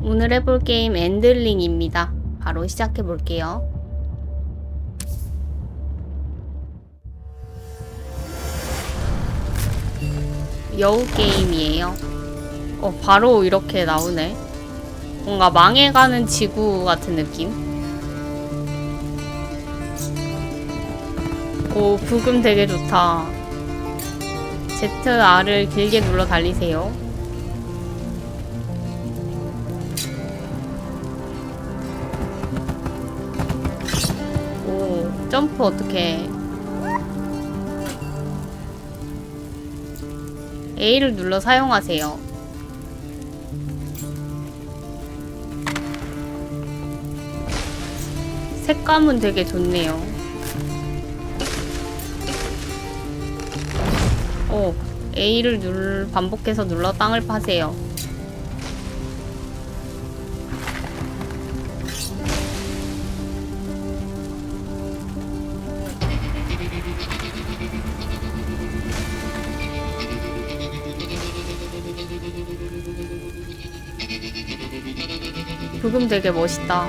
오늘 해볼 게임 엔들링입니다. 바로 시작해 볼게요. 여우 게임이에요. 어, 바로 이렇게 나오네. 뭔가 망해가는 지구 같은 느낌? 오, 부금 되게 좋다. ZR을 길게 눌러 달리세요. 점프 어떻게? A를 눌러 사용하세요. 색감은 되게 좋네요. 오, A를 눌, 반복해서 눌러 땅을 파세요. 부금 되게 멋있다.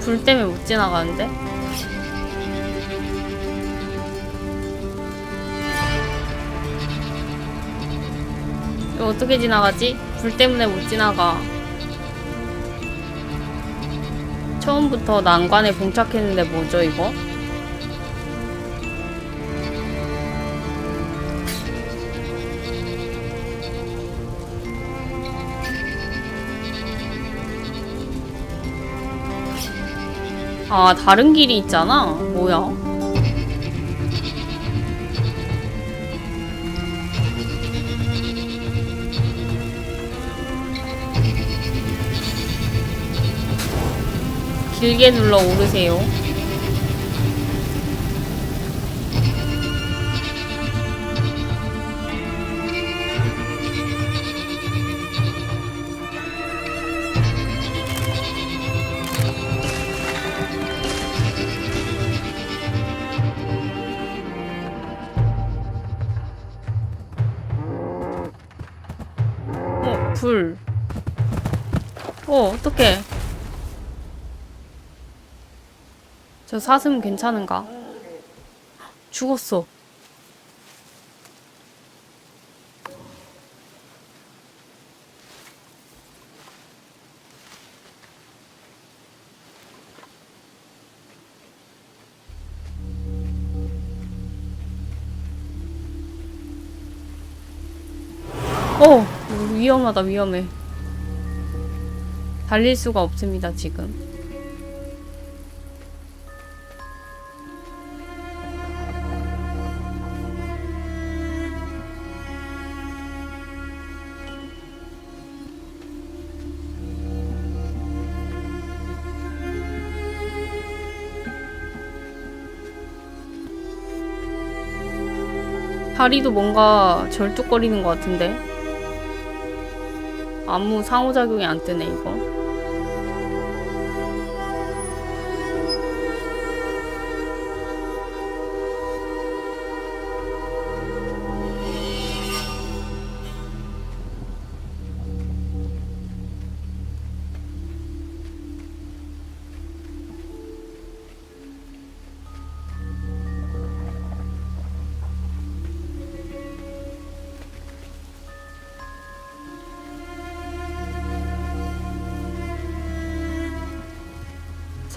불 때문에 못 지나가는데? 이거 어떻게 지나가지? 불 때문에 못 지나가. 처음부터 난관에 봉착했는데 뭐죠 이거? 아 다른 길이 있잖아 뭐야 길게 눌러 오르세요 저 사슴 괜찮은가? 죽었어. 어, 위험하다, 위험해. 달릴 수가 없습니다, 지금. 다리도 뭔가 절뚝거리는 것 같은데? 아무 상호작용이 안 뜨네 이거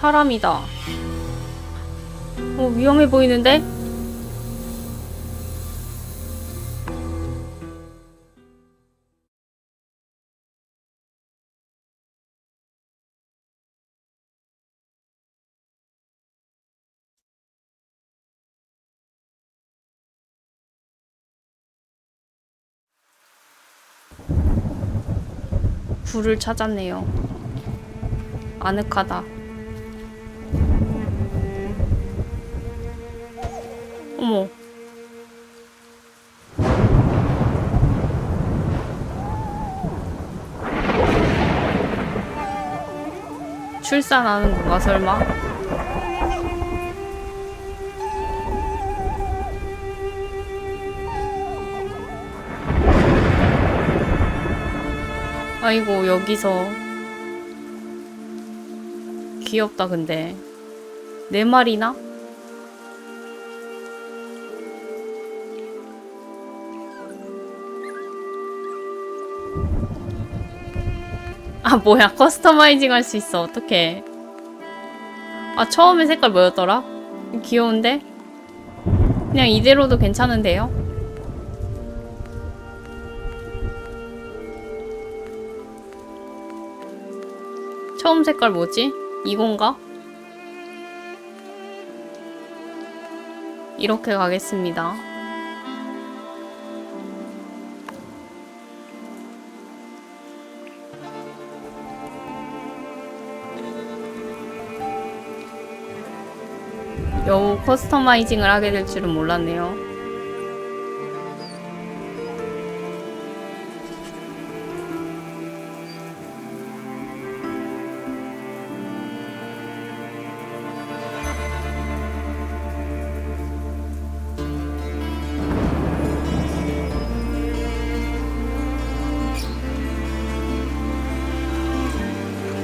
사람이다 어 위험해 보이는데? 불을 찾았네요. 아늑하다. 어머. 출산하는 건가 설마? 아이고 여기서 귀엽다 근데 네 마리나? 아 뭐야 커스터마이징 할 수 있어 어떡해 아 처음에 색깔 뭐였더라? 귀여운데? 그냥 이대로도 괜찮은데요? 처음 색깔 뭐지? 이건가? 이렇게 가겠습니다. 커스터마이징을 하게 될 줄은 몰랐네요.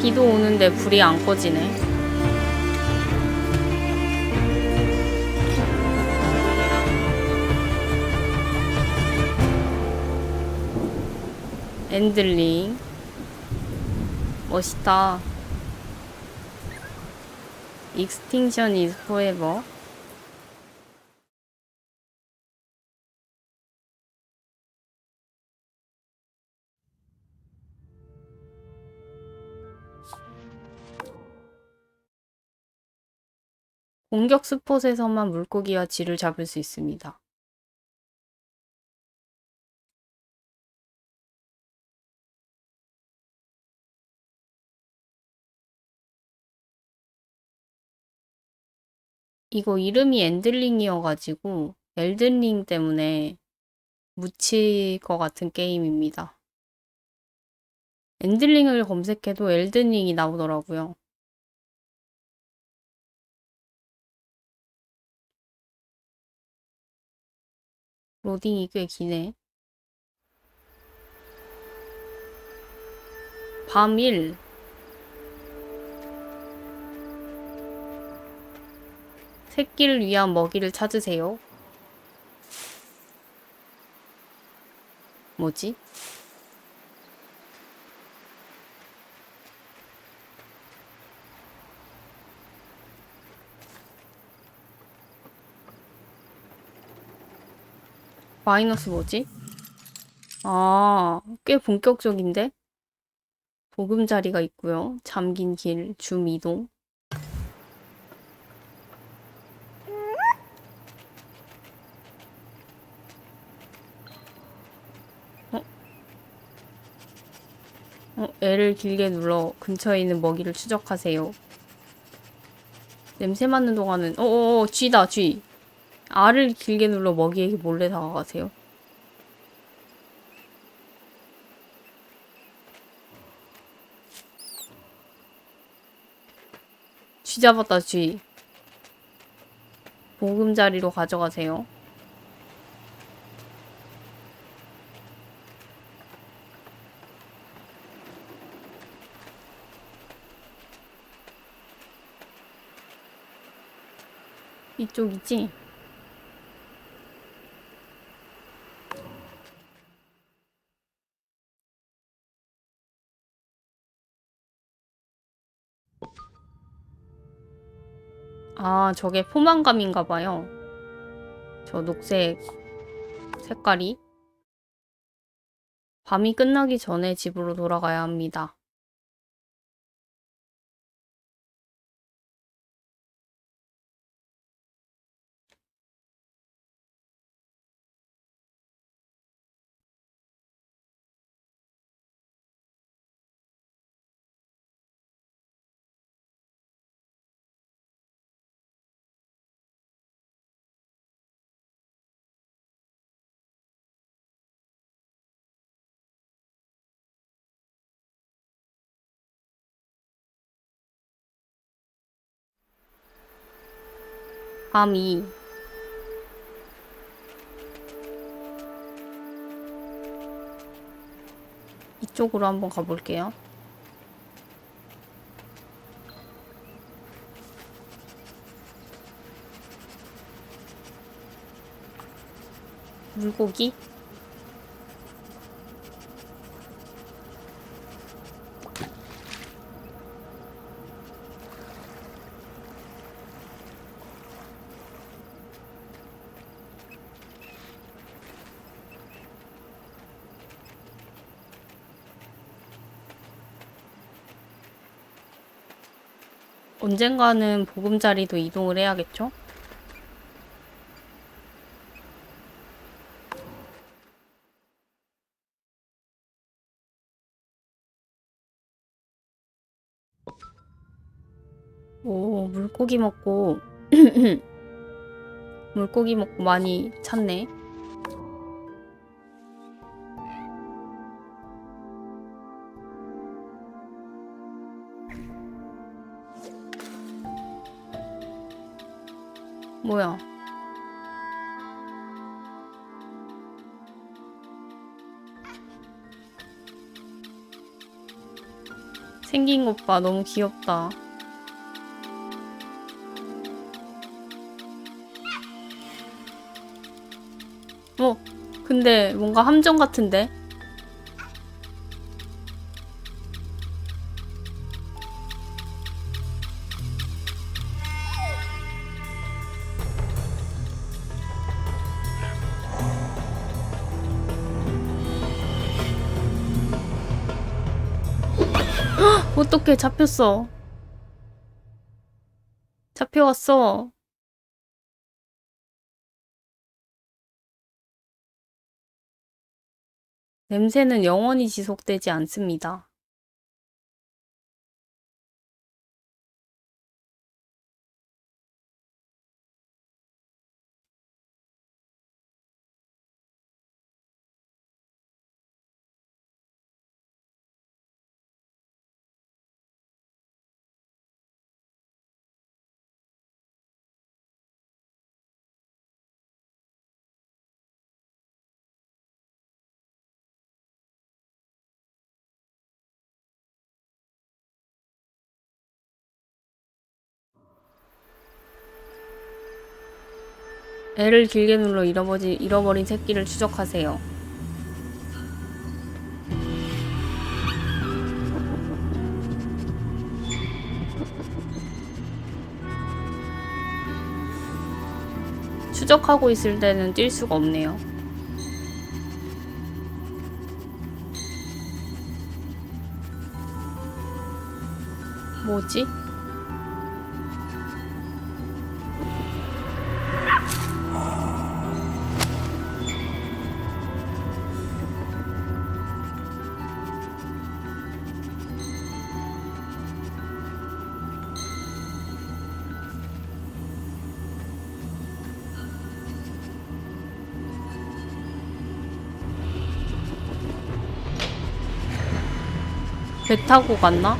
비도 오는데 불이 안 꺼지네. 엔들링. 멋있다. 익스팅션 is forever. 공격 스폿에서만 물고기와 쥐를 잡을 수 있습니다. 이거 이름이 엔들링이어가지고 엘든링 때문에 묻힐 것 같은 게임입니다. 엔들링을 검색해도 엘든링이 나오더라고요. 로딩이 꽤 기네. 밤 1. 새끼를 위한 먹이를 찾으세요. 뭐지? 마이너스 뭐지? 아, 꽤 본격적인데? 보금자리가 있고요. 잠긴 길, 줌 이동. 어? 어, L을 길게 눌러 근처에 있는 먹이를 추적하세요. 냄새 맡는 동안은 어어어 쥐다 쥐. R을 길게 눌러 먹이에게 몰래 다가가세요. 쥐 잡았다 쥐. 보금자리로 가져가세요. 이쪽이지? 아, 저게 포만감인가 봐요. 저 녹색 색깔이. 밤이 끝나기 전에 집으로 돌아가야 합니다. 밤이 이쪽으로 한번 가볼게요. 물고기? 언젠가는 보금자리도 이동을 해야겠죠? 오, 물고기 먹고 물고기 먹고 많이 찼네. 뭐야? 생긴 것 봐, 너무 귀엽다. 어, 근데 뭔가 함정 같은데? 어떡해, 잡혔어. 잡혀왔어. 냄새는 영원히 지속되지 않습니다. 애를 길게 눌러 잃어버지, 잃어버린 새끼를 추적하세요. 추적하고 있을 때는 뛸 수가 없네요. 뭐지? 배 타고 갔나?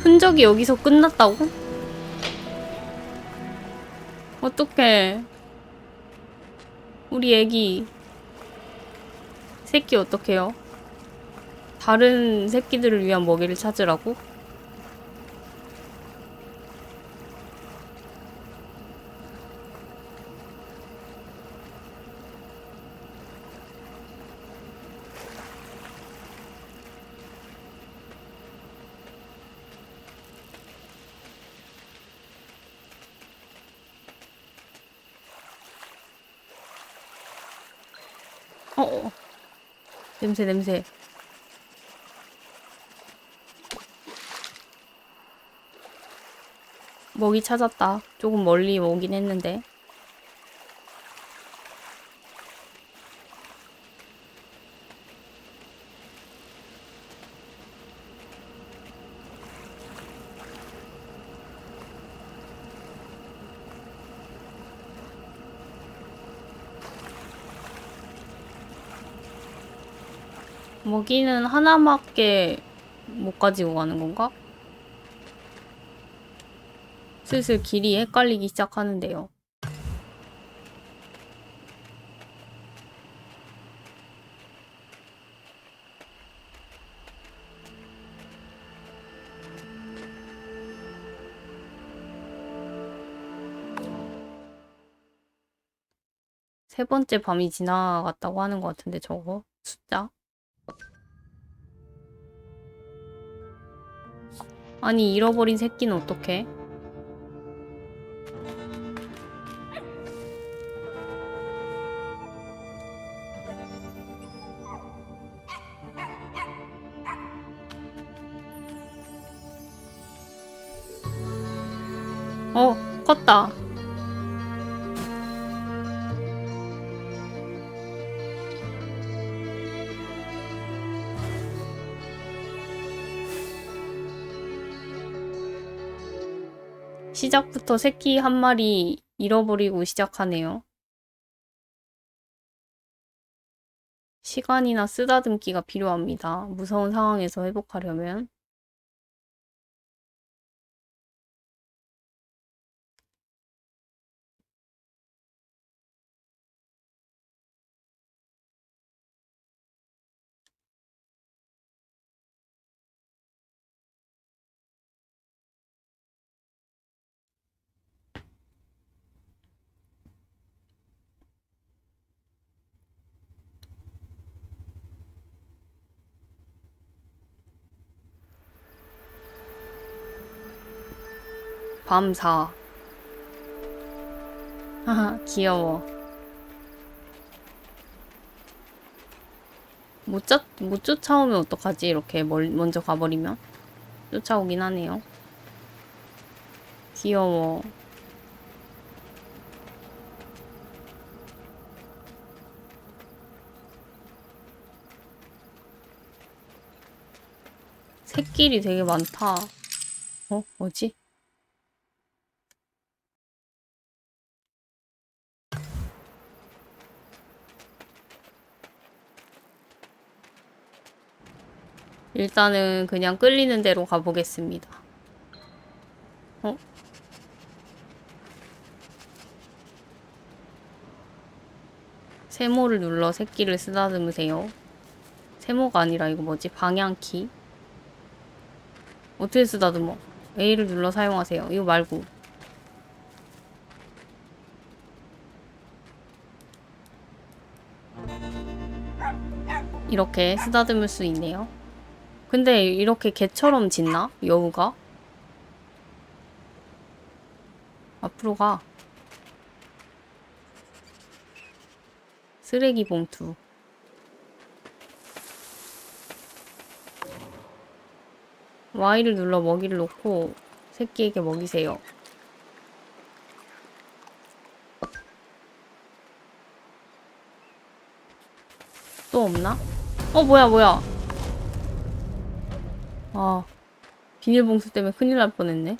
흔적이 여기서 끝났다고? 어떡해. 우리 애기. 새끼 어떡해요? 다른 새끼들을 위한 먹이를 찾으라고? 어, 어. 냄새, 냄새. 먹이 찾았다. 조금 멀리 오긴 했는데. 먹이는 하나밖에 못 가지고 가는 건가? 슬슬 길이 헷갈리기 시작하는데요. 세 번째 밤이 지나갔다고 하는 것 같은데 저거 숫자? 아니 잃어버린 새끼는 어떡해? 어, 컸다. 시작부터 새끼 한 마리 잃어버리고 시작하네요. 시간이나 쓰다듬기가 필요합니다. 무서운 상황에서 회복하려면. 밤 4. 하하, 귀여워. 못, 쫓, 못 쫓아오면 어떡하지? 이렇게 멀, 먼저 가버리면? 쫓아오긴 하네요. 귀여워. 새끼리 되게 많다. 어? 뭐지? 일단은 그냥 끌리는 대로 가보겠습니다. 어? 세모를 눌러 새끼를 쓰다듬으세요. 세모가 아니라 이거 뭐지? 방향키? 어떻게 쓰다듬어? A를 눌러 사용하세요. 이거 말고. 이렇게 쓰다듬을 수 있네요. 근데 이렇게 개처럼 짖나? 여우가? 앞으로 가. 쓰레기 봉투. Y를 눌러 먹이를 놓고 새끼에게 먹이세요. 또 없나? 어, 뭐야, 뭐야. 아, 비닐봉투 때문에 큰일 날 뻔했네.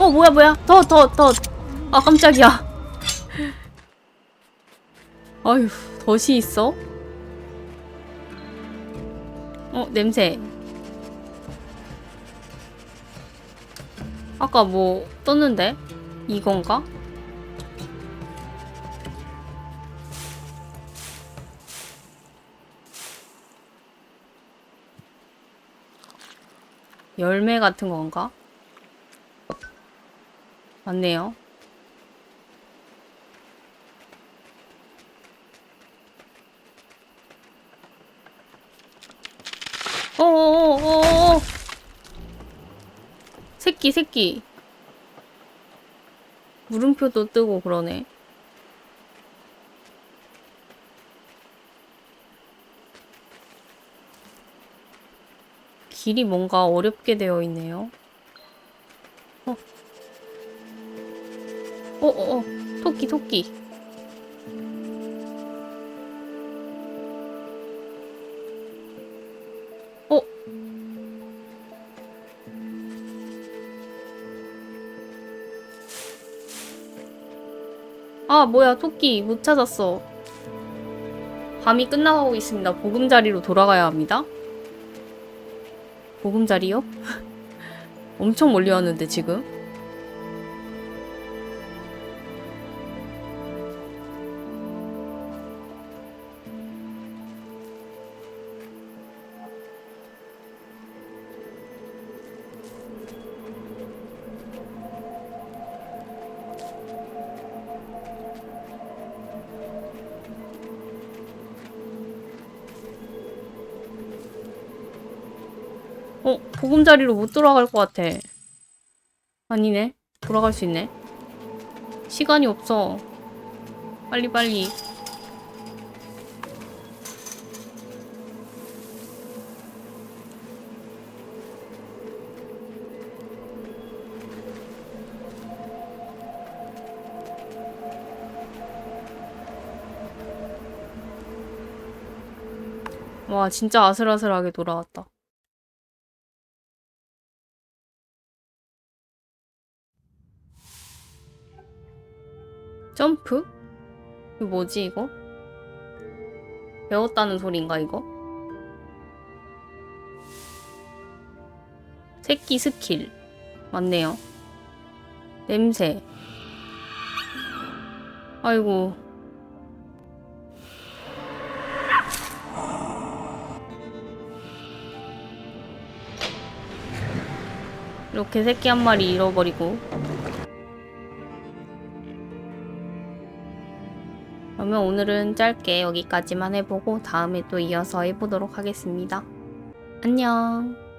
어, 뭐야, 뭐야. 더, 더, 더. 아, 깜짝이야. 아휴, 덫이 있어? 어, 냄새. 아까 뭐 떴는데? 이건가? 열매 같은 건가? 맞네요. 어어어어어 새끼 새끼 물음표도 뜨고 그러네. 길이 뭔가 어렵게 되어 있네요. 어. 어. 어, 어, 어. 토끼, 토끼. 어? 아, 뭐야, 토끼. 못 찾았어. 밤이 끝나가고 있습니다. 보금자리로 돌아가야 합니다. 보금자리요? 엄청 멀리 왔는데, 지금. 어, 보금자리로 못 돌아갈 것 같아. 아니네. 돌아갈 수 있네. 시간이 없어. 빨리 빨리. 와, 진짜 아슬아슬하게 돌아왔다. 점프? 뭐지 이거? 배웠다는 소린가 이거? 새끼 스킬 맞네요 냄새 아이고 이렇게 새끼 한 마리 잃어버리고 그러면 오늘은 짧게 여기까지만 해보고 다음에 또 이어서 해보도록 하겠습니다. 안녕.